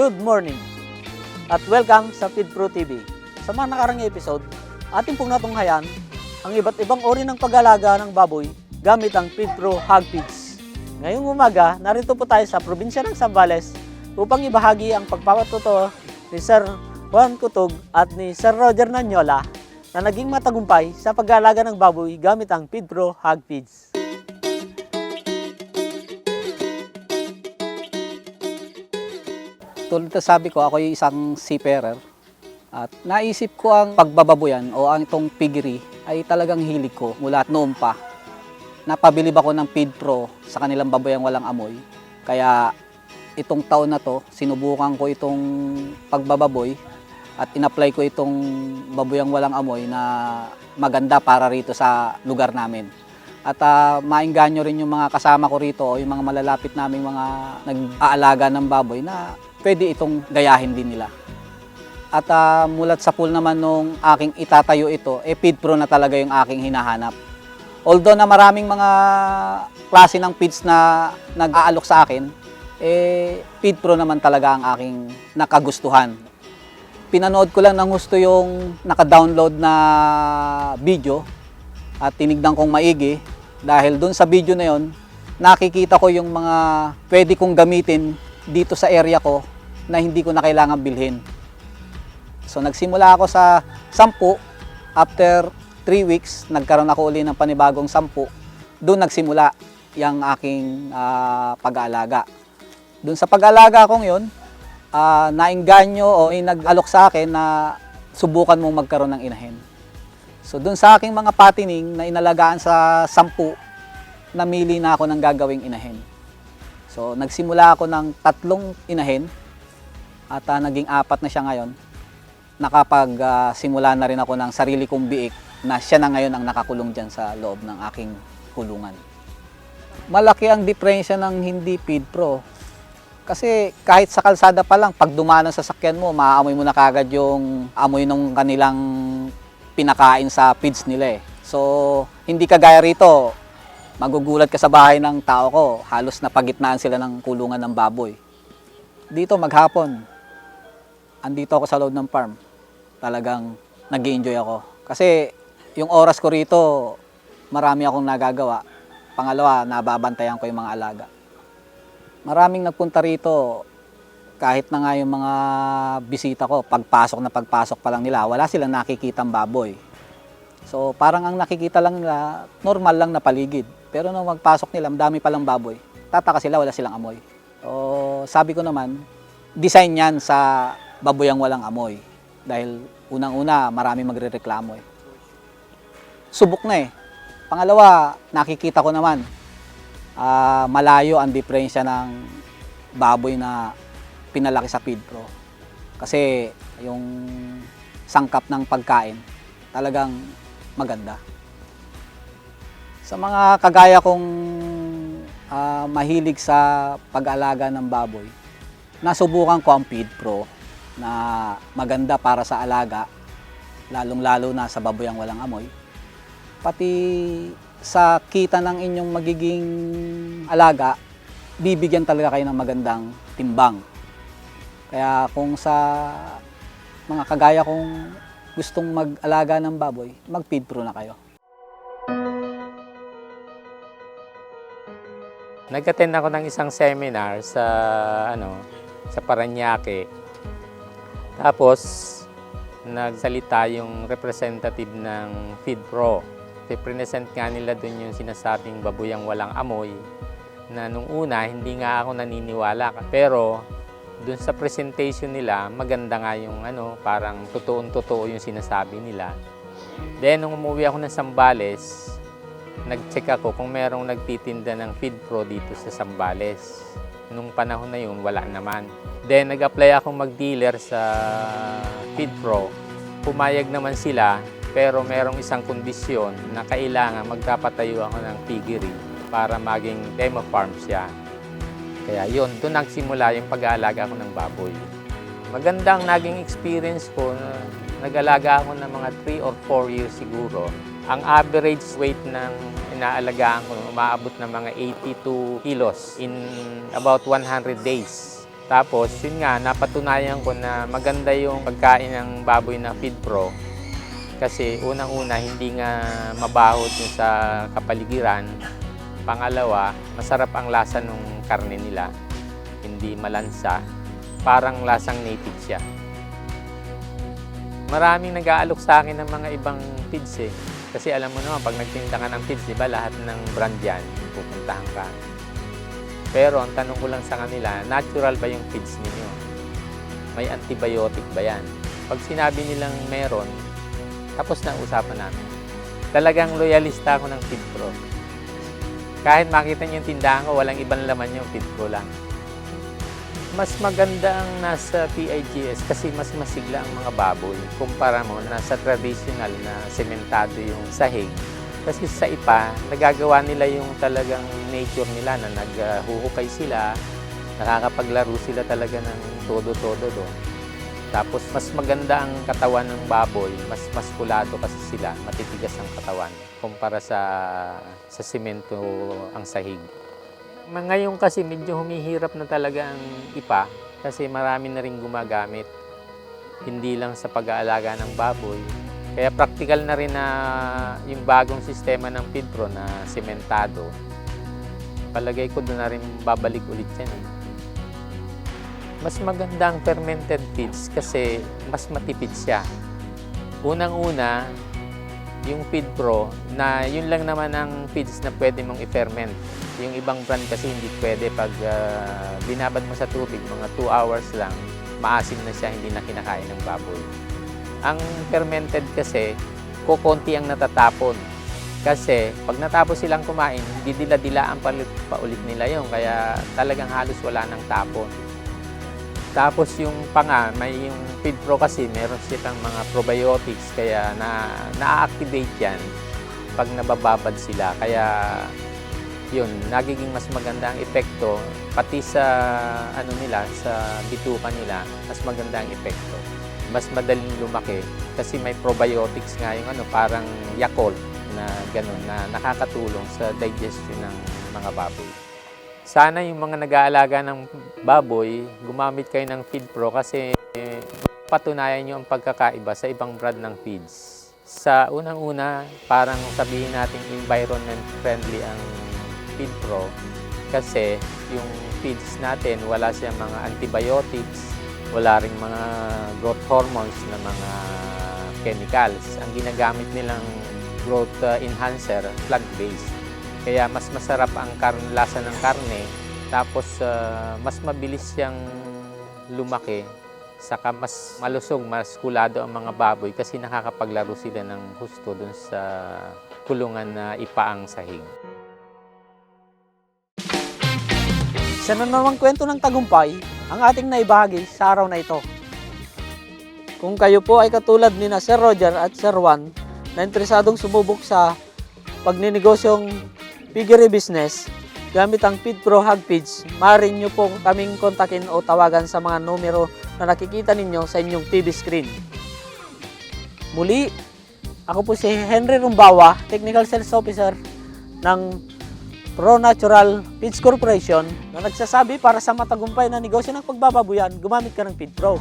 Good morning at welcome sa Feed Pro TV. Sa mga nakarang episode, ating pong natunghayan ang iba't ibang uri ng pag-alaga ng baboy gamit ang Feed Pro Hog Feeds. Ngayong umaga, narito po tayo sa probinsya ng Zambales upang ibahagi ang pagpapatuto ni Sir Juan Kutug at ni Sir Roger Nanyola na naging matagumpay sa pag-aalaga ng baboy gamit ang Feed Pro Hog Feeds. Tulad na sabi ko, ako yung isang seafarer. At naisip ko ang pagbababoyan o ang itong piggery ay talagang hilig ko mula noon pa. Napabilib ako ng Feed Pro sa kanilang baboyang walang amoy. Kaya itong taon na to, sinubukan ko itong pagbababoy at in-apply ko itong baboyang walang amoy na maganda para rito sa lugar namin. At uh, maingganyo rin yung mga kasama ko rito o yung mga malalapit naming mga nag-aalaga ng baboy na pwede itong gayahin din nila. At ah, mulat sa pool naman nung aking itatayo ito, eh feed pro na talaga yung aking hinahanap. Although na maraming mga klase ng feeds na nag-aalok sa akin, eh feed pro naman talaga ang aking nakagustuhan. Pinanood ko lang ng gusto yung naka-download na video at tinignan kong maigi dahil dun sa video na yon nakikita ko yung mga pwede kong gamitin dito sa area ko na hindi ko na kailangan bilhin. So nagsimula ako sa 10, after 3 weeks nagkaroon ako uli ng panibagong 10. Doon nagsimula yung aking ah, pag-aalaga. Doon sa pag-aalaga kong yon, uh, nainganyo o may nag-alok sa akin na subukan mong magkaroon ng inahin. So doon sa aking mga patining na inalagaan sa 10, namili na ako ng gagawing inahin. So nagsimula ako ng tatlong inahin at ah, naging apat na siya ngayon. Nakapag-simula na rin ako ng sarili kong biik na siya na ngayon ang nakakulong dyan sa loob ng aking kulungan. Malaki ang diferensya ng hindi feed pro. Kasi kahit sa kalsada pa lang, pag dumanan sa sakyan mo, maaamoy mo na kagad yung amoy ng kanilang pinakain sa feeds nila eh. So, hindi kagaya rito, magugulat ka sa bahay ng tao ko, halos napagitnaan sila ng kulungan ng baboy. Dito maghapon, andito ako sa loob ng farm. Talagang nag enjoy ako. Kasi yung oras ko rito, marami akong nagagawa. Pangalawa, nababantayan ko yung mga alaga. Maraming nagpunta rito, kahit na nga yung mga bisita ko, pagpasok na pagpasok pa lang nila, wala silang nakikitang baboy. So parang ang nakikita lang nila, normal lang na paligid. Pero nung magpasok nila, dami palang baboy. Tataka sila, wala silang amoy. So sabi ko naman, design yan sa baboyang walang amoy. Dahil unang-una, marami magrereklamo eh. Subok na eh. Pangalawa, nakikita ko naman, ah, malayo ang diferensya ng baboy na pinalaki sa feed pro. Kasi yung sangkap ng pagkain talagang maganda. Sa mga kagaya kong ah, mahilig sa pag-alaga ng baboy, nasubukan ko ang feed pro na maganda para sa alaga, lalong-lalo na sa baboy ang walang amoy. Pati sa kita ng inyong magiging alaga, bibigyan talaga kayo ng magandang timbang. Kaya kung sa mga kagaya kong gustong mag-alaga ng baboy, mag-feed pro na kayo. Nag-attend ako ng isang seminar sa ano sa Paranaque. Tapos nagsalita yung representative ng FeedPro. I-present nga nila doon yung sinasabing babuyang walang amoy na nung una hindi nga ako naniniwala pero doon sa presentation nila maganda nga yung ano parang totoong totoo yung sinasabi nila. Then nung umuwi ako ng Sambales, nag-check ako kung merong nagtitinda ng Feed Pro dito sa Sambales. Nung panahon na yun, wala naman. Then, nag-apply akong mag-dealer sa Feed Pro. Pumayag naman sila, pero merong isang kondisyon na kailangan magpapatayo ako ng piggery para maging demo farm siya. Kaya yun, doon nagsimula yung pag-aalaga ko ng baboy. Magandang naging experience ko na nag-alaga ako ng mga 3 or 4 years siguro. Ang average weight ng inaalagaan ko umaabot ng mga 82 kilos in about 100 days. Tapos, yun nga, napatunayan ko na maganda yung pagkain ng baboy na Feed Pro. Kasi unang-una, hindi nga mabaho dun sa kapaligiran. Pangalawa, masarap ang lasa ng karne nila. Hindi malansa. Parang lasang native siya. Maraming nag-aalok sa akin ng mga ibang feeds eh. Kasi alam mo naman, pag nagtinda ka ng feeds, di ba, lahat ng brand yan, pupuntahan ka. Pero ang tanong ko lang sa kanila, natural ba yung feeds ninyo? May antibiotic ba yan? Pag sinabi nilang meron, tapos na usapan namin. Talagang loyalista ako ng Feed. Kahit makita niyo yung tindahan ko, walang ibang laman yung Feed Pro lang. Mas maganda ang nasa PIGS kasi mas masigla ang mga baboy. Kumpara mo, nasa traditional na sementado yung sahig. Kasi sa ipa, nagagawa nila yung talagang nature nila na naghuhukay sila, nakakapaglaro sila talaga ng todo-todo doon. Tapos mas maganda ang katawan ng baboy, mas maskulado kasi sila, matitigas ang katawan kumpara sa sa simento ang sahig. Ngayon kasi medyo humihirap na talaga ang ipa kasi marami na rin gumagamit. Hindi lang sa pag-aalaga ng baboy, kaya practical na rin na yung bagong sistema ng Feedpro na sementado. Palagay ko doon na rin babalik ulit yan. Eh. Mas maganda ang fermented feeds kasi mas matipid siya. Unang-una, yung Feedpro na yun lang naman ang feeds na pwede mong i-ferment. Yung ibang brand kasi hindi pwede pag ah, binabad mo sa tubig, mga 2 hours lang, maasim na siya, hindi na kinakain ng baboy. Ang fermented kasi, kukonti ang natatapon. Kasi pag natapos silang kumain, didila-dilaan pa, pa ulit nila yun. Kaya talagang halos wala nang tapon. Tapos yung panga, may yung Feed Pro kasi meron silang mga probiotics kaya na na-activate yan pag nabababad sila. Kaya yun, nagiging mas maganda ang epekto pati sa ano nila, sa bituka nila, mas maganda ang epekto. Mas madaling lumaki kasi may probiotics nga yung ano, parang Yakult na gano'n na nakakatulong sa digestion ng mga baboy. Sana yung mga nag-aalaga ng baboy, gumamit kayo ng Feed Pro kasi eh, patunayan nyo ang pagkakaiba sa ibang brand ng feeds. Sa unang-una, parang sabihin natin environment friendly ang Feed Pro kasi yung feeds natin wala siyang mga antibiotics, wala ring mga growth hormones na mga chemicals. Ang ginagamit nilang growth uh, enhancer, plant-based. Kaya mas masarap ang karne, lasa ng karne, tapos uh, mas mabilis siyang lumaki, saka mas malusog, mas kulado ang mga baboy kasi nakakapaglaro sila ng husto dun sa kulungan na ipaang sahig. Sa namang kwento ng tagumpay, ang ating naibahagi sa araw na ito. Kung kayo po ay katulad ni na Sir Roger at Sir Juan na interesadong sumubok sa pagninnegosyong piggery business gamit ang Feed Pro Hog Feeds, maaari nyo po kaming kontakin o tawagan sa mga numero na nakikita ninyo sa inyong TV screen. Muli, ako po si Henry Rumbawa, Technical Sales Officer ng Pro Natural Feeds Corporation na nagsasabi para sa matagumpay na negosyo ng pagbababuyan, gumamit ka ng Feed Pro.